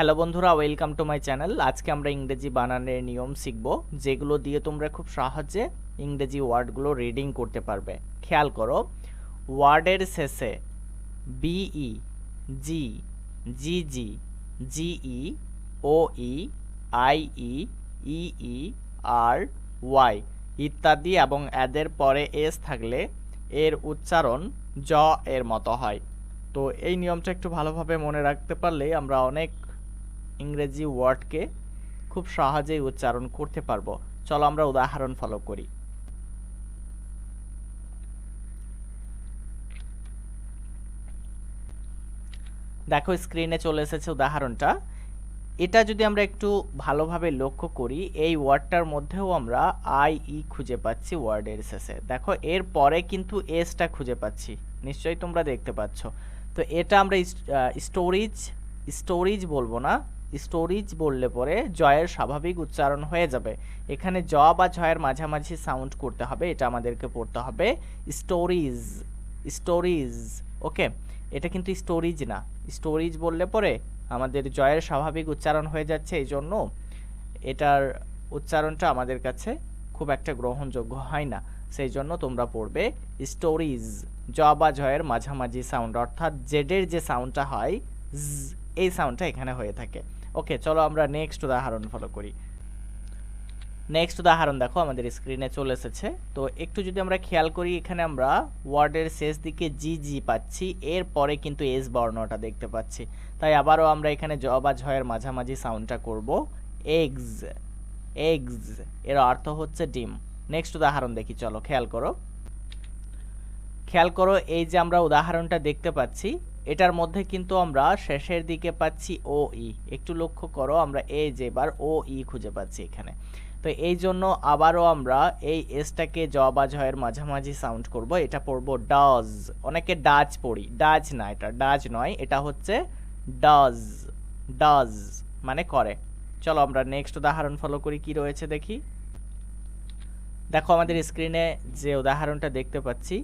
Hello বন্ধুরা, welcome to my channel. আজকে আমরা ইংরেজি বানানের নিয়ম শিখব, যেগুলো দিয়ে তোমরা খুব সহজে ইংরেজি ওয়ার্ডগুলো রিডিং করতে পারবে। খেয়াল করো, ওয়ার্ডের শেষে B E G G G G E O E I E E R Y ইত্যাদি এবং এদের পরে এস থাকলে এর উচ্চারণ জ এর মতো হয়। তো এই নিয়মটা একটু ভালোভাবে মনে রাখতে পারলেই আমরা অনেক ইংরেজি ওয়ার্ডকে খুব সহজেই উচ্চারণ করতে পারব। চলো আমরা উদাহরণ ফলো করি। দেখো স্ক্রিনে চলে এসেছে উদাহরণটা। এটা যদি আমরা একটু ভালোভাবে লক্ষ্য করি, এই ওয়ার্ডটার মধ্যেও আমরা আই ই খুঁজে পাচ্ছি ওয়ার্ডের শেষে। দেখো, এর পরে কিন্তু এসটা খুঁজে পাচ্ছি। নিশ্চয়ই তোমরা দেখতে পাচ্ছ। তো এটা আমরা স্টোরেজ স্টোরেজ বলব না স্টোরেজ বললে পরে জয়ের স্বাভাবিক উচ্চারণ হয়ে যাবে। এখানে জ বা জয়ের মাঝামাঝি সাউন্ড করতে হবে, এটা আমাদেরকে পড়তে হবে। Stories stories, okay? এটা কিন্তু স্টোরিজ না। স্টোরিজ বললে পরে আমাদের জয়ের স্বাভাবিক উচ্চারণ হয়ে যাচ্ছে, এই জন্য এটার উচ্চারণটা আমাদের কাছে খুব একটা গ্রহণযোগ্য হয় না। সেই জন্য তোমরা পড়বে স্টোরিজ, জ বা জয়ের মাঝামাঝি সাউন্ড, অর্থাৎ জেডের যে সাউন্ডটা হয় এই সাউন্ডটা এখানে হয়ে থাকে। ওকে চলো আমরা নেক্সট উদাহরণ ফলো করি। নেক্সট উদাহরণ দেখো, আমাদের স্ক্রিনে চলে এসেছে। তো একটু যদি আমরা খেয়াল করি, এখানে আমরা ওয়ার্ডের শেষ দিকে জি জি পাচ্ছি এর পরে কিন্তু এস বর্ণটা দেখতে পাচ্ছি। তাই আবারও আমরা এখানে জ বা ঝয়ের মাঝামাঝি সাউন্ডটা করব। এগস এগস এর অর্থ হচ্ছে ডিম। নেক্সট উদাহরণ দেখি, চলো, খেয়াল করো। খেয়াল করো, এই যে আমরা উদাহরণটা দেখতে পাচ্ছি এটার মধ্যে কিন্তু আমরা শেষের দিকে পাচ্ছি ও ই। একটু লক্ষ্য করো, আমরা এই যে এবার ও ই খুঁজে পাচ্ছি এখানে। তো এই জন্য আবারও আমরা এই এসটাকে জ বা ঝয়ের মাঝামাঝি সাউন্ড করব। এটা পড়ব ডাজ অনেকে ডাজ পড়ি। ডাজ না এটা। ডাজ নয়, এটা হচ্ছে ডাজ ডাজ মানে করে। চলো আমরা নেক্সট উদাহরণ ফলো করি, কি রয়েছে দেখি? দেখো আমাদের স্ক্রিনে যে উদাহরণটা দেখতে পাচ্ছি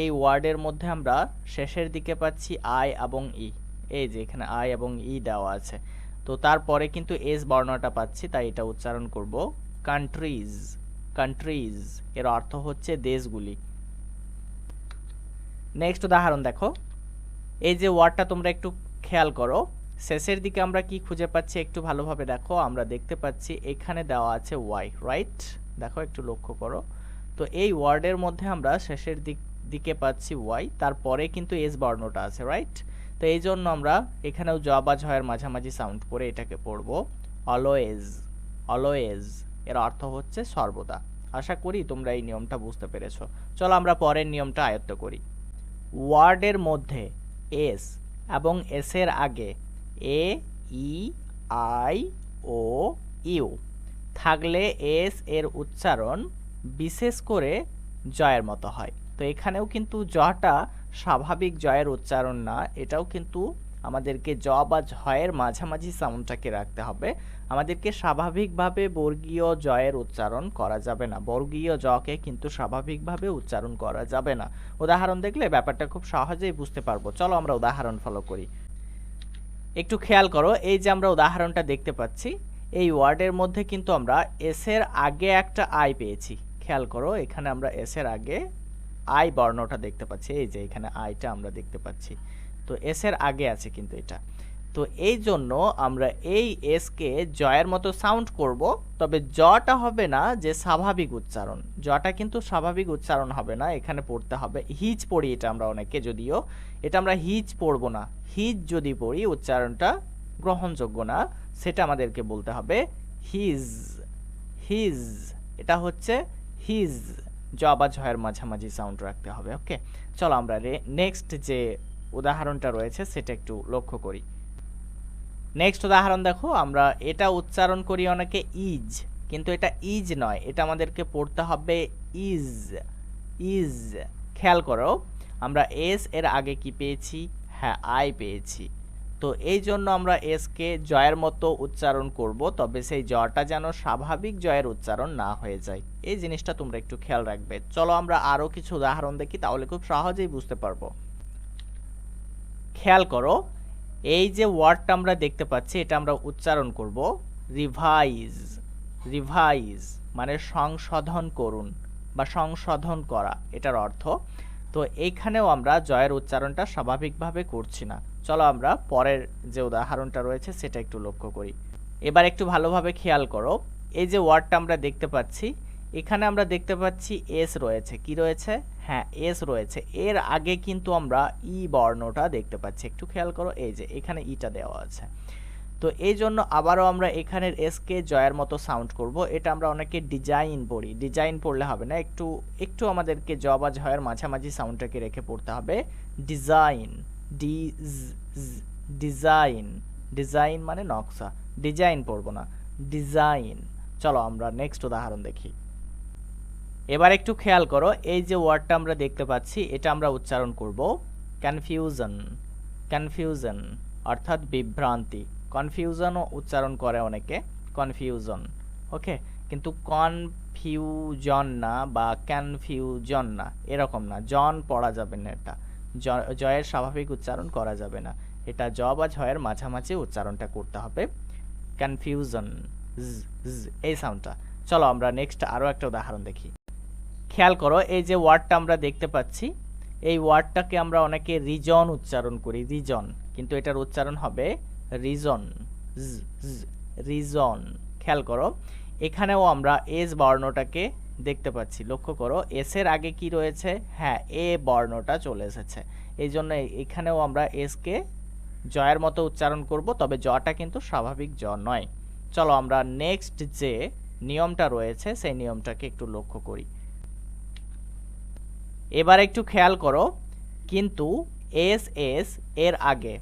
এই ওয়ার্ডের মধ্যে আমরা শেষের দিকে পাচ্ছি আই এবং ই। এই যে এখানে আই এবং ই দেওয়া আছে। তো তারপরে কিন্তু এস বর্ণটা পাচ্ছি, তাই এটা উচ্চারণ করব। কান্ট্রিজ কান্ট্রিজ, এর অর্থ হচ্ছে দেশগুলি। নেক্সট উদাহরণ দেখো। এই যে ওয়ার্ডটা তোমরা একটু খেয়াল করো। শেষের দিকে আমরা কি খুঁজে পাচ্ছি একটু ভালোভাবে দেখো। আমরা দেখতে পাচ্ছি এখানে দেওয়া আছে ওয়াই, রাইট? দেখো, একটু লক্ষ্য করো। তো এই ওয়ার্ডের মধ্যে আমরা শেষের দিক দিকে পাচ্ছি ওয়াই তারপরে কিন্তু এস বর্ণটা আছে রাইট তো এই জন্য আমরা এখানেও জ বা ঝয়ের মাঝামাঝি সাউন্ড করে এটাকে পড়ব। অলওয়েজ অলওয়েজ এর অর্থ হচ্ছে সর্বদা। আশা করি তোমরা এই নিয়মটা বুঝতে পেরেছ। চলো আমরা পরের নিয়মটা আয়ত্ত করি। ওয়ার্ডের মধ্যে এস এবং এসের আগে A E I O U থাকলে এস এর উচ্চারণ বিশেষ করে জয়ের মতো হয়। তো এখানেও কিন্তু জটা স্বাভাবিক জয়ের উচ্চারণ না, এটাও কিন্তু আমাদেরকে জ বা ঝয়ের মাঝামাঝি সাউন্ডটাকে রাখতে হবে। আমাদেরকে স্বাভাবিকভাবে বর্গীয় জয়ের উচ্চারণ করা যাবে না। বর্গীয় জকে কিন্তু স্বাভাবিকভাবে উচ্চারণ করা যাবে না। উদাহরণ দেখলে ব্যাপারটা খুব সহজেই বুঝতে পারব। চলো আমরা উদাহরণ ফলো করি। একটু খেয়াল করো, এই যে আমরা উদাহরণটা দেখতে পাচ্ছি, এই ওয়ার্ডের মধ্যে কিন্তু আমরা এসের আগে একটা আই পেয়েছি। খেয়াল করো, এখানে আমরা এসের আগে আই বর্ণটা দেখতে পাচ্ছি, এই যে এখানে আইটা আমরা দেখতে পাচ্ছি। তো এস এর আগে আছে কিন্তু এটা। তো এই জন্য আমরা এই এসকে জয়ের মতো সাউন্ড করব, তবে জটা হবে না যে স্বাভাবিক উচ্চারণ। জটা কিন্তু স্বাভাবিক উচ্চারণ হবে না, এখানে পড়তে হবে। হিজ পড়ি এটা আমরা অনেকে যদিও। এটা আমরা হিজ পড়ব না। হিজ যদি পড়ি, উচ্চারণটা গ্রহণযোগ্য না, সেটা আমাদেরকে বলতে হবে হিজ। হিজ, এটা হচ্ছে হিজ। জ বা ঝয়ের মাঝামাঝি সাউন্ড রাখতে হবে ওকে চলো আমরা নেক্সট যে উদাহরণটা রয়েছে সেটা একটু লক্ষ্য করি। নেক্সট উদাহরণ দেখো, আমরা এটা উচ্চারণ করি অনেকে ইজ কিন্তু এটা ইজ নয়, এটা আমাদেরকে পড়তে হবে ইজ ইজ খেয়াল করো, আমরা এস এর আগে কি পেয়েছি? হ্যাঁ আই পেয়েছি। তো এই জন্য আমরা এসকে জয়ের মতো উচ্চারণ করব, তবে সেই জটা যেন স্বাভাবিক জয়ের উচ্চারণ না হয়ে যায়। এই জিনিসটা তোমরা একটু খেয়াল রাখবে। চলো আমরা আরও কিছু উদাহরণ দেখি, তাহলে খুব সহজেই বুঝতে পারব। খেয়াল করো, এই যে ওয়ার্ডটা আমরা দেখতে পাচ্ছি, এটা আমরা উচ্চারণ করব রিভাইজ রিভাইজ মানে সংশোধন করুন বা সংশোধন করা, এটার অর্থ। তো এইখানেও আমরা জয়ের উচ্চারণটা স্বাভাবিকভাবে করছি না। চলো আমরা পরের যে উদাহরণটা রয়েছে সেটা একটু লক্ষ্য করি। এবার একটু ভালোভাবে খেয়াল করো, এই যে ওয়ার্ডটা আমরা দেখতে পাচ্ছি, এখানে আমরা দেখতে পাচ্ছি এস রয়েছে। কি রয়েছে? হ্যাঁ এস রয়েছে। এর আগে কিন্তু আমরা ই বর্ণটা দেখতে পাচ্ছি। একটু খেয়াল করো, এই যে এখানে ইটা দেওয়া আছে। তো এই জন্য আবারও আমরা এখানের এসকে জয়ের মতো সাউন্ড করব। এটা আমরা অনেকে ডিজাইন পড়ি। ডিজাইন পড়লে হবে না, একটু একটু আমাদেরকে জ বা ঝয়ের মাঝামাঝি সাউন্ডটাকে রেখে পড়তে হবে। ডিজাইন। ডিজাইন। ডিজাইন মানে নকশা। ডিজাইন পড়ব না। ডিজাইন। চলো আমরা নেক্সট উদাহরণ দেখি। এবার একটু খেয়াল করো, এই যে ওয়ার্ডটা আমরা দেখতে পাচ্ছি, এটা আমরা উচ্চারণ করব কনফিউশন কনফিউশন অর্থাৎ বিভ্রান্তি। কনফিউশনও উচ্চারণ করে অনেকে কনফিউশন ওকে কিন্তু কনফিউজন না বা কনফিউজন না, এরকম না। জন পড়া যাবে না এটা। জয়ের স্বাভাবিক উচ্চারণ করা যাবে না। এটা জ বা ঝয়ের মাঝামাঝি উচ্চারণটা করতে হবে। কনফিউশন এই সাউন্ডটা চলো আমরা নেক্সট আরও একটা উদাহরণ দেখি। খেয়াল করো, এই যে ওয়ার্ডটা আমরা দেখতে পাচ্ছি, এই ওয়ার্ডটাকে আমরা অনেকে রিজন উচ্চারণ করি রিজন কিন্তু এটার উচ্চারণ হবে রিজন রিজন খেয়াল করো, এখানেও আমরা এস বর্ণটাকে দেখতে পাচ্ছি। লক্ষ্য করো এস এর আগে কি রয়েছে? হ্যাঁ এ বর্ণটা চলে এসেছে। এই জন্য এখানেও আমরা এসকে জয়ের মতো উচ্চারণ করব, তবে জটা কিন্তু স্বাভাবিক জ নয়। চলো আমরা নেক্সট যে নিয়মটা রয়েছে, সেই নিয়মটাকে একটু লক্ষ্য করি। এবার একটু খেয়াল করো, কিন্তু এস এস এর আগে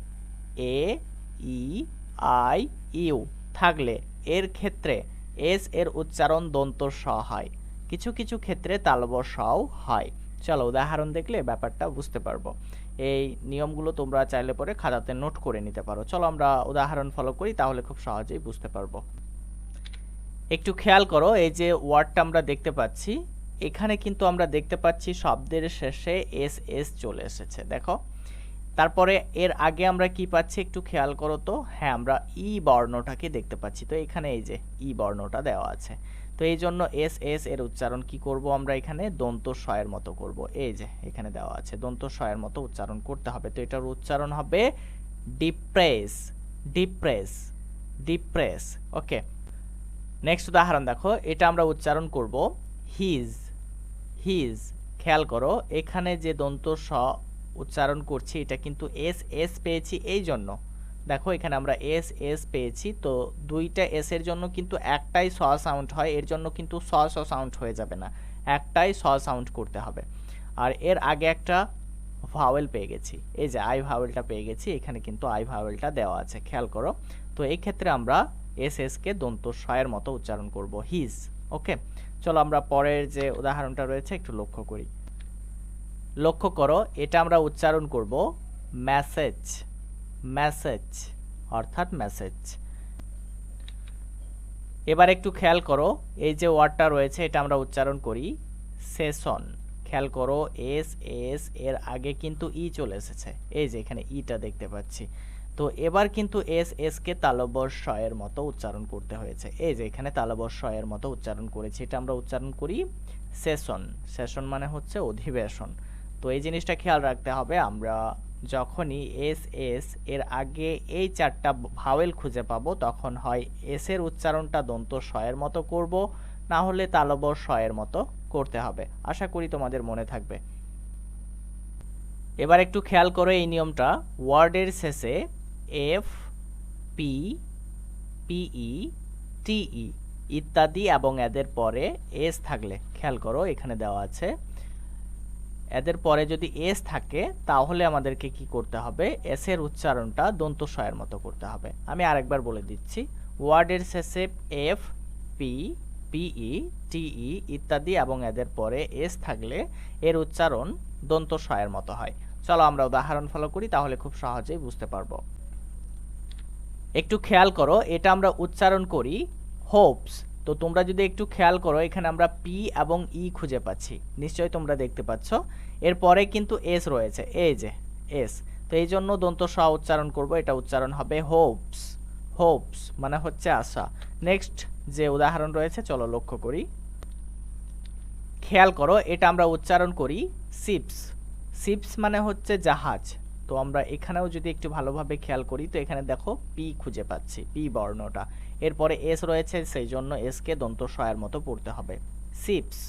এ ই আই ইউ থাকলে এর ক্ষেত্রে এস এর উচ্চারণ দন্ত স হয়। কিছু কিছু ক্ষেত্রে তালব সও হয়। চলো উদাহরণ দেখলে ব্যাপারটা বুঝতে পারব। এই নিয়মগুলো তোমরা চাইলে পরে খাতাতে নোট করে নিতে পারো। চলো আমরা উদাহরণ ফলো করি, তাহলে খুব সহজেই বুঝতে পারব। একটু খেয়াল করো, এই যে ওয়ার্ডটা আমরা দেখতে পাচ্ছি, এখানে কিন্তু আমরা দেখতে পাচ্ছি শব্দের শেষে এস এস চলে এসেছে। দেখো, তারপরে এর আগে আমরা কি পাচ্ছি একটু খেয়াল করো তো? হ্যাঁ আমরা ই বর্ণটাকে দেখতে পাচ্ছি। তো এখানে এই যে ই বর্ণটা দেওয়া আছে। তো এই জন্য এস এস এর উচ্চারণ কি করব আমরা এখানে? দন্ত স্বয়ের মতো করব। এই যে, এখানে দেওয়া আছে দন্ত স্বয়ের মতো উচ্চারণ করতে হবে। তো এটার উচ্চারণ হবে depress depress depress, okay. Next উদাহরণ দেখো, এটা আমরা উচ্চারণ করব হিজ হিজ, খেয়াল করো, এখানে যে দন্ত স উচ্চারণ করছি, এটা কিন্তু এস এস পেয়েছি এই জন্য দেখো, এখানে আমরা এস এস পেয়েছি, তো দুইটা এস এর জন্য কিন্তু একটাই স সাউন্ড হয়, এর জন্য কিন্তু স স সাউন্ড হয়ে যাবে না। একটাই স সাউন্ড করতে হবে। আর এর আগে একটা ভাওয়েল পেয়ে গেছি, এই যে আই ভাওয়েলটা পেয়ে গেছি, এখানে কিন্তু আই ভাওয়েলটা দেওয়া আছে, খেয়াল করো। তো এই ক্ষেত্রে আমরা এস এসকে দন্ত স্বয়ের মতো উচ্চারণ করব হিজ ওকে চলো আমরা পরের যে উদাহরণটা রয়েছে, একটু লক্ষ্য করি। লক্ষ্য করো, এটা আমরা উচ্চারণ করব মেসেজ মেসেজ অর্থাৎ মেসেজ এবার একটু খেয়াল করো, এই যে ওয়ার্ডটা রয়েছে, এটা আমরা উচ্চারণ করি সেশন খেয়াল করো এস এস এর আগে কিন্তু ই চলে এসেছে। এই যে এখানে ইটা দেখতে পাচ্ছি। তো এবার কিন্তু এস এস কে তালবস্য এর মতো উচ্চারণ করতে হয়েছে। এই যে এখানে তালবস্য এর মতো উচ্চারণ করেছি, এটা আমরা উচ্চারণ করি সেশন সেশন মানে হচ্ছে অধিবেশন। তো এই জিনিসটা খেয়াল রাখতে হবে, আমরা যখনই এস এস এর আগে এই চারটা ভাওয়েল খুঁজে পাবো, তখন হয় এস এর উচ্চারণটা দন্ত স্বয়ের মতো করব, না হলে তালব স্বয়ের মতো করতে হবে। আশা করি তোমাদের মনে থাকবে। এবার একটু খেয়াল করো এই নিয়মটা। ওয়ার্ডের শেষে এফ, পি পিই টিই ইত্যাদি এবং এদের পরে এস থাকলে। খেয়াল করো, এখানে দেওয়া আছে। এদের পরে যদি এস থাকে, তাহলে আমাদেরকে কি করতে হবে? এস এর উচ্চারণটা দন্ত মতো করতে হবে। আমি আরেকবার বলে দিচ্ছি। ওয়ার্ডের শেষে এফ পি পিই টিই ইত্যাদি এবং এদের পরে এস থাকলে এর উচ্চারণ দন্ত মতো হয়। চলো আমরা উদাহরণ ফলো করি, তাহলে খুব সহজেই বুঝতে পারব। একটু খেয়াল করো, এটা আমরা উচ্চারণ করি হোপস তো তোমরা যদি একটু খেয়াল করো, এখানে আমরা পি এবং ই খুঁজে পাচ্ছি। নিশ্চয়ই তোমরা দেখতে পাচ্ছ। এরপরে কিন্তু এস রয়েছে। এই যে এস তো এই জন্য দন্ত স উচ্চারণ করব। এটা উচ্চারণ হবে হোপস হোপস মানে হচ্ছে আশা। নেক্সট যে উদাহরণ রয়েছে, চলো লক্ষ্য করি। খেয়াল করো, এটা আমরা উচ্চারণ করি সিপস সিপস মানে হচ্ছে জাহাজ। তো আমরা এখানেও যদি একটু ভালোভাবে খেয়াল করি, তো এখানে দেখো পি খুঁজে পাচ্ছি পি বর্ণটা। এরপরে এস রয়েছে সেই জন্য এসকে দন্ত সয়ের মতো পড়তে হবে। সিপস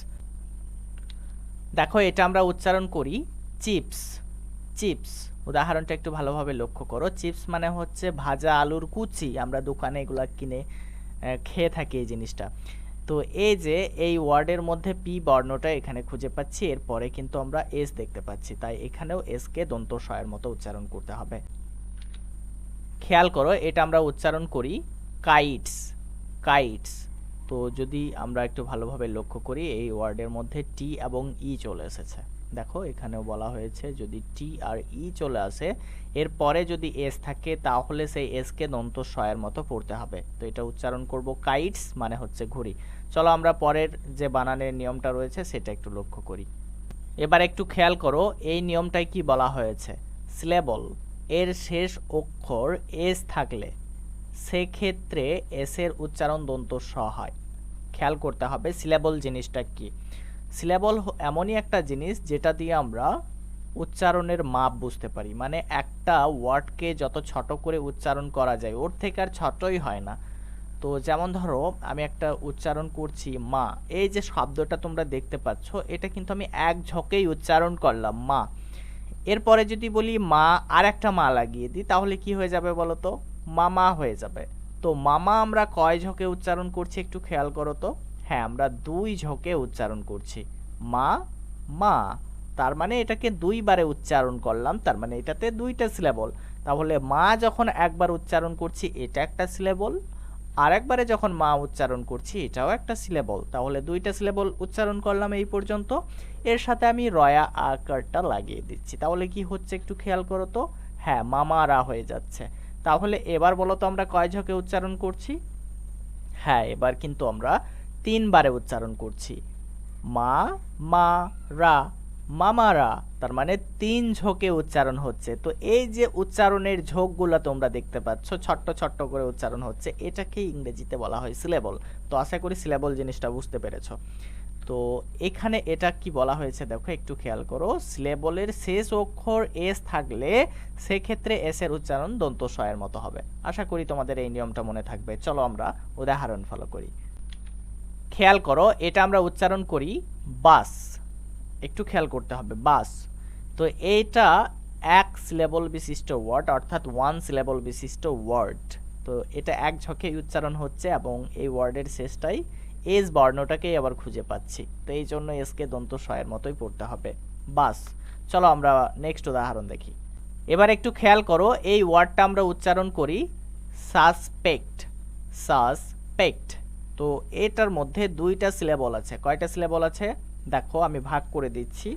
দেখো, এটা আমরা উচ্চারণ করি চিপস চিপস উদাহরণটা একটু ভালোভাবে লক্ষ্য করো। চিপস মানে হচ্ছে ভাজা আলুর কুচি। আমরা দোকানে এগুলা কিনে খেয়ে থাকি এই জিনিসটা। তো এই যে এই ওয়ার্ডের মধ্যে পি বর্ণটা এখানে খুঁজে পাচ্ছি, এরপরে কিন্তু আমরা এস দেখতে পাচ্ছি। তাই এখানেও এসকে দন্ত সয়ের মতো উচ্চারণ করতে হবে। খেয়াল করো, এটা আমরা উচ্চারণ করি কাইটস কাইটস। তো যদি আমরা একটু ভালোভাবে লক্ষ্য করি, এই ওয়ার্ডের মধ্যে টি এবং ই চলে এসেছে। দেখো এখানেও বলা হয়েছে যদি টি আর ই চলে আসে, এরপরে যদি এস থাকে তাহলে সেই এসকে দন্ত সয়ের মতো পড়তে হবে। তো এটা উচ্চারণ করব কাইটস মানে হচ্ছে ঘুড়ি। চলো আমরা পরের যে বানানের নিয়মটা রয়েছে সেটা একটু লক্ষ্য করি। এবার একটু খেয়াল করো, এই নিয়মটায় কি বলা হয়েছে? স্লেবল এর শেষ অক্ষর এস থাকলে সেক্ষেত্রে এসের উচ্চারণ দন্ত স হয়। খেয়াল করতে হবে সিলেবল জিনিসটা কি। সিলেবল এমনই একটা জিনিস যেটা দিয়ে আমরা উচ্চারণের মাপ বুঝতে পারি। মানে একটা ওয়ার্ডকে যত ছোট করে উচ্চারণ করা যায়, ওর থেকে আর ছোটই হয় না। তো যেমন ধরো, আমি একটা উচ্চারণ করছি মা, এই যে শব্দটা তোমরা দেখতে পাচ্ছ, এটা কিন্তু আমি এক ঝকেই উচ্চারণ করলাম, মা। এরপরে যদি বলি মা আর একটা মা লাগিয়ে দিই, তাহলে কি হয়ে যাবে বলো তো? মামা হয়ে যাবে। তো মামা আমরা কয় ঝকে উচ্চারণ করছি একটু খেয়াল করো তো? হ্যাঁ আমরা দুই ঝকে উচ্চারণ করছি। মা মা, তার মানে এটাকে দুইবারে উচ্চারণ করলাম, তার মানে এটাতে দুইটা সিলেবল তাহলে মা যখন একবার উচ্চারণ করছি, এটা একটা সিলেবল আর একবারে যখন মা উচ্চারণ করছি, এটাও একটা সিলেবল তাহলে দুইটা সিলেবল উচ্চারণ করলাম এই পর্যন্ত। এর সাথে আমি রয়া আকারটা লাগিয়ে দিচ্ছি। তাহলে কি হচ্ছে একটু খেয়াল করো তো? হ্যাঁ মামারা হয়ে যাচ্ছে। তাহলে এবার বলো তো আমরা কয় ঝকে উচ্চারণ করছি? হ্যাঁ এবার কিন্তু আমরা তিনবারে উচ্চারণ করছি। মা মা, রা মামারা তার মানে তিন ঝোঁকে উচ্চারণ হচ্ছে। তো এই যে উচ্চারণের ঝোঁকগুলো তোমরা দেখতে পাচ্ছ, ছোট্ট ছোট্ট করে উচ্চারণ হচ্ছে এটাকে ইংরেজিতে বলা হয় সিলেবল তো আশা করি সিলেবল জিনিসটা বুঝতে পেরেছ। তো এখানে এটা কি বলা হয়েছে দেখো, একটু খেয়াল করো। সিলেবলের শেষ অক্ষর এস থাকলে সেক্ষেত্রে এস এর উচ্চারণ দন্ত সয়ের মতো হবে। আশা করি তোমাদের এই নিয়মটা মনে থাকবে। চলো আমরা উদাহরণ ফলো করি। খেয়াল করো, এটা আমরা উচ্চারণ করি বাস। একটু খেয়াল করতে হবে, বাস। তো এইটা এক সিলেবল বিশিষ্ট ওয়ার্ড, অর্থাৎ ওয়ান সিলেবল বিশিষ্ট ওয়ার্ড। তো এটা এক ঝকে উচ্চারণ হচ্ছে এবং এই ওয়ার্ডের শেষটাই এস বর্ণটাকেই আবার খুঁজে পাচ্ছি। তো এই জন্য এসকে দন্ত সয়ের মতোই পড়তে হবে। বাস। চলো আমরা নেক্সট উদাহরণ দেখি। এবার একটু খেয়াল করো, এই ওয়ার্ডটা আমরা উচ্চারণ করি সাসপেক্ট। সাসপেক্ট। তো এটার মধ্যে দুইটা সিলেবল আছে। কয়টা সিলেবল আছে? দেখো, আমি ভাগ করে দিচ্ছি।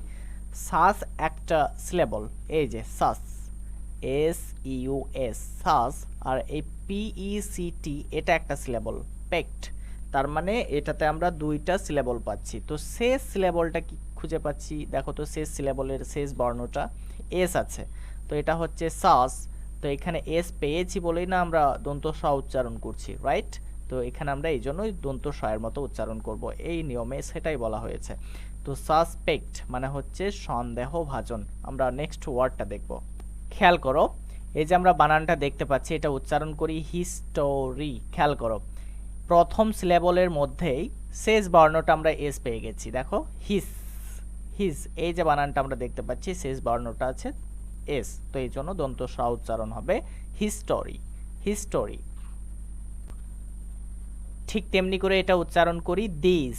সাস একটা সিলেবল এই যে, sus. S U S, sus. আর এই পিই সি টি, এটা একটা সিলেবল পেক্ট। তার মানে এটাতে আমরা দুইটা সিলেবল পাচ্ছি। তো শেষ সিলেবলটা কি খুঁজে পাচ্ছি? দেখো তো শেষ সিলেবলের শেষ বর্ণটা এস আছে। তো এটা হচ্ছে সাস। তো এখানে এস পেয়েছি বলেই না আমরা দন্ত উচ্চারণ করছি রাইট তো এখানে আমরা এই জন্যই দন্ত সয়ের মতো উচ্চারণ করব। এই নিয়মে সেটাই বলা হয়েছে। তো সাসপেক্ট মানে হচ্ছে সন্দেহভাজন। আমরা নেক্সট ওয়ার্ডটা দেখব। খেয়াল করো, এই যে আমরা বানানটা দেখতে পাচ্ছি, এটা উচ্চারণ করি হিস্টোরি খেয়াল করো, প্রথম সিলেবলের মধ্যেই শেষ বর্ণটা আমরা এস পেয়ে গেছি। দেখো হিস হিস এই যে বানানটা আমরা দেখতে পাচ্ছি, শেষ বর্ণটা আছে এস তো এই জন্য দন্ত স উচ্চারণ হবে হিস্টোরি হিস্টোরি ঠিক তেমনি করে এটা উচ্চারণ করি দিস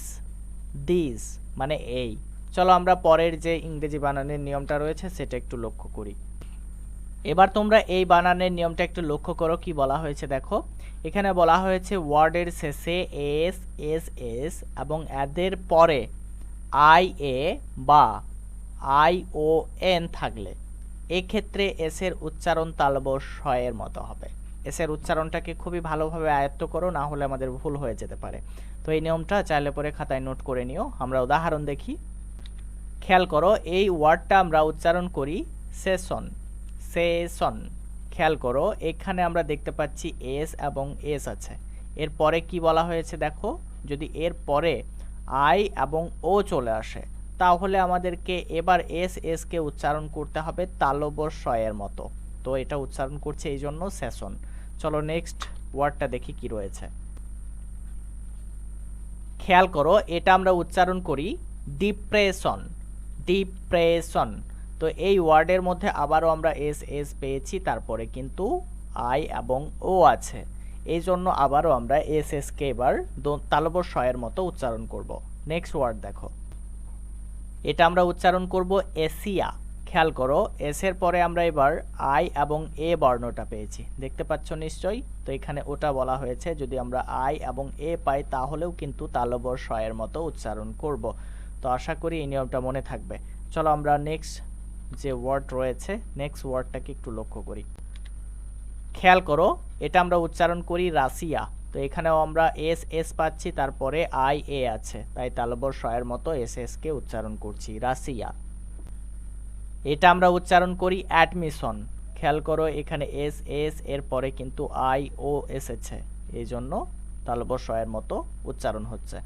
দিস মানে এই। চলো আমরা পরের যে ইংরেজি বানানের নিয়মটা রয়েছে সেটা একটু লক্ষ্য করি। এবার তোমরা এই বানানের নিয়মটা একটু লক্ষ্য করো কি বলা হয়েছে দেখো। এখানে বলা হয়েছে ওয়ার্ডের শেষে এস এস এস এবং এদের পরে আই, এ, বা, আই, ও, এন থাকলে। এক্ষেত্রে এসের উচ্চারণ তালব শয়ের মতো হবে। এসের উচ্চারণটাকে খুবই ভালোভাবে আয়ত্ত করো, না হলে আমাদের ভুল হয়ে যেতে পারে। তো এই নিয়মটা চাইলে পরে খাতায় নোট করে নিও। আমরা উদাহরণ দেখি। খেয়াল করো, এই ওয়ার্ডটা আমরা উচ্চারণ করি সেশন সেশন। খেয়াল করো, এখানে আমরা দেখতে পাচ্ছি এস এবং এস আছে। এর পরে কি বলা হয়েছে দেখো? যদি এর পরে আই এবং ও চলে আসে, তাহলে আমাদেরকে এবার এস এস কে উচ্চারণ করতে হবে তালব শয়ের মতো। তো এটা উচ্চারণ করছে এই জন্য সেশন। চলো নেক্সট ওয়ার্ডটা দেখি কি রয়েছে। খেয়াল করো, এটা আমরা উচ্চারণ করি ডিপ্রেশন ডিপ্রেশন তো এই ওয়ার্ডের মধ্যে আবারও আমরা এস এস পেয়েছি, তারপরে কিন্তু আই এবং ও আছে। এই জন্য আবারও আমরা এস এস কে এবার তালব শয়ের মতো উচ্চারণ করব। নেক্সট ওয়ার্ড দেখো। এটা আমরা উচ্চারণ করব এসিয়া খেয়াল করো এস এর পরে আমরা এবার আই এবং এ বর্ণটা পেয়েছি। দেখতে পাচ্ছ নিশ্চয়ই? তো এখানে ওটা বলা হয়েছে, যদি আমরা আই এবং এ পাই, তাহলেও কিন্তু তালবর শয়ের মতো উচ্চারণ করব। তো আশা করি এই নিয়মটা মনে থাকবে। চলো আমরা নেক্সট যে ওয়ার্ড রয়েছে নেক্সট ওয়ার্ডটাকে একটু লক্ষ্য করি। খেয়াল করো, এটা আমরা উচ্চারণ করি রাশিয়া। তো এখানেও আমরা এস এস পাচ্ছি, তারপরে আই এ আছে। তাই তালবর শয়ের মতো এস এস কে উচ্চারণ করছি, রাশিয়া। এটা আমরা উচ্চারণ করি অ্যাডমিশন। খেয়াল করো এখানে এস এস, এর পরে কিন্তু আই, ও এসেছে। এই জন্য তালব্য শয়ের মতো উচ্চারণ হচ্ছে।